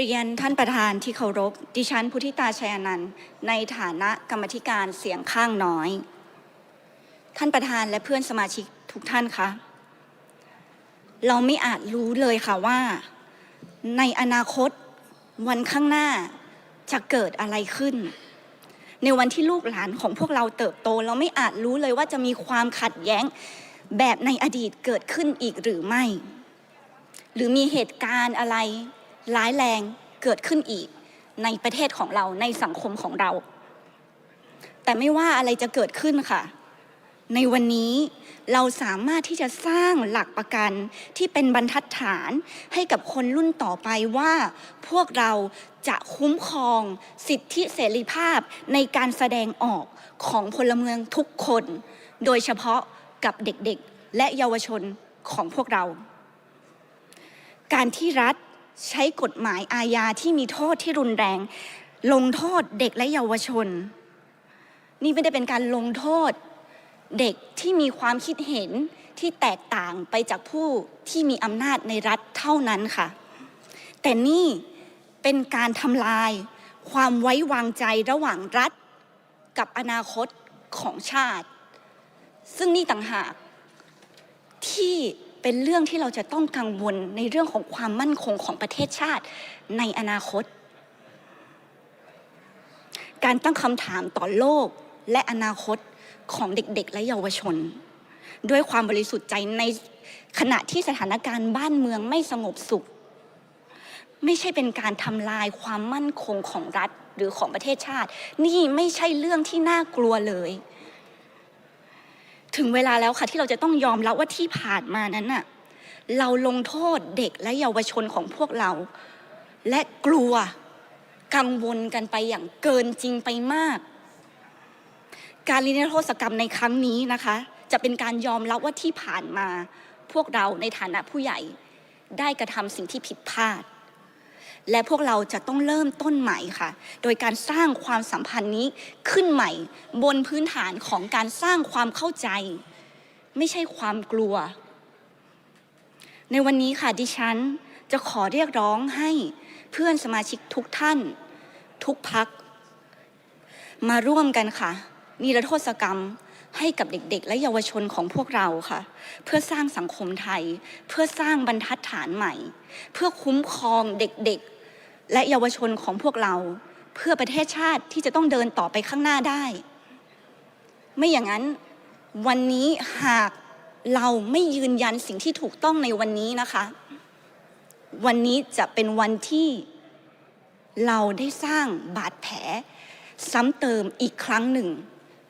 เรียนท่านประธานที่เคารพ ดิฉันพุทธิตาชัยนันต์ในฐานะกรรมธิการเสียงข้างน้อย ท่านประธานและเพื่อนสมาชิกทุกท่านคะเราไม่อาจรู้เลยค่ะว่า ในอนาคตวันข้างหน้าจะเกิดอะไรขึ้น ในวันที่ลูกหลานของพวกเราเติบโต เราไม่อาจรู้เลยว่าจะมีความขัดแย้งแบบในอดีตเกิดขึ้นอีกหรือไม่ หรือมีเหตุการณ์อะไร ร้ายแรงเกิดขึ้นอีก ในประเทศของเราในสังคมของเรา แต่ไม่ว่าอะไรจะเกิดขึ้นค่ะ ในวันนี้เราสามารถที่จะสร้างหลักประกันที่เป็นบรรทัดฐานให้กับคนรุ่นต่อไปว่า พวกเราจะคุ้มครองสิทธิเสรีภาพในการแสดงออกของพลเมืองทุกคน โดยเฉพาะกับเด็กๆ และเยาวชนของพวกเรา การที่รัฐ ใช้กฎหมายอาญาที่มีโทษที่รุนแรง ลงโทษเด็กและเยาวชน นี่ไม่ได้เป็นการลงโทษ เด็กที่มีความคิดเห็นที่แตกต่างไปจากผู้ที่มีอำนาจในรัฐเท่านั้นค่ะ แต่นี่เป็นการทำลายความไว้วางใจระหว่างรัฐกับอนาคตของชาติ ซึ่งนี่ต่างหากที่ เป็นเรื่องที่เราจะต้องกังวลในเรื่องของความมั่นคงของประเทศชาติในอนาคต การตั้งคำถามต่อโลกและอนาคตของเด็กๆ และเยาวชน ด้วยความบริสุทธิ์ใจในขณะที่สถานการณ์บ้านเมืองไม่สงบสุข ไม่ใช่เป็นการทำลายความมั่นคงของรัฐหรือของประเทศชาติ นี่ไม่ใช่เรื่องที่น่ากลัวเลย ถึงเวลาแล้วค่ะที่เราจะต้องยอมรับว่าที่ผ่านมานั้นน่ะเราลงโทษเด็กและเยาวชนของพวกเรา และกลัวกังวลกันไปอย่างเกินจริงไปมาก การลินโทษกรรมในครั้งนี้นะคะ จะเป็นการยอมรับว่าที่ผ่านมา พวกเราในฐานะผู้ใหญ่ได้กระทำสิ่งที่ผิดพลาด และพวกเราจะต้องเริ่มต้นใหม่ค่ะ โดยการสร้างความสัมพันธ์นี้ขึ้นใหม่ บนพื้นฐานของการสร้างความเข้าใจ ไม่ใช่ความกลัว ในวันนี้ค่ะดิฉันจะขอเรียกร้องให้เพื่อนสมาชิกทุกท่าน ทุกพัก มาร่วมกันค่ะ นิรโทษกรรม ให้กับเด็กๆ และเยาวชนของพวกเราค่ะ เพื่อสร้างสังคมไทย เพื่อสร้างบรรทัดฐานใหม่ เพื่อคุ้มครองเด็กๆ และเยาวชนของพวกเรา เพื่อประเทศชาติที่จะต้องเดินต่อไปข้างหน้าได้ ไม่อย่างนั้นวันนี้หากเราไม่ยืนยันสิ่งที่ถูกต้องในวันนี้นะคะ วันนี้จะเป็นวันที่เราได้สร้างบาดแผลซ้ำเติมอีกครั้งหนึ่ง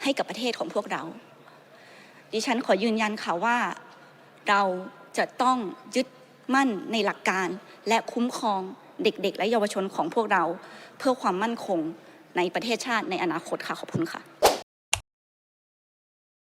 ให้กับประเทศของพวกเรา ดิฉันขอยืนยันค่ะว่าเราจะต้องยึดมั่นในหลักการและคุ้มครองเด็ก ๆ และเยาวชนของพวกเรา เพื่อความมั่นคงในประเทศชาติในอนาคตค่ะขอบคุณค่ะ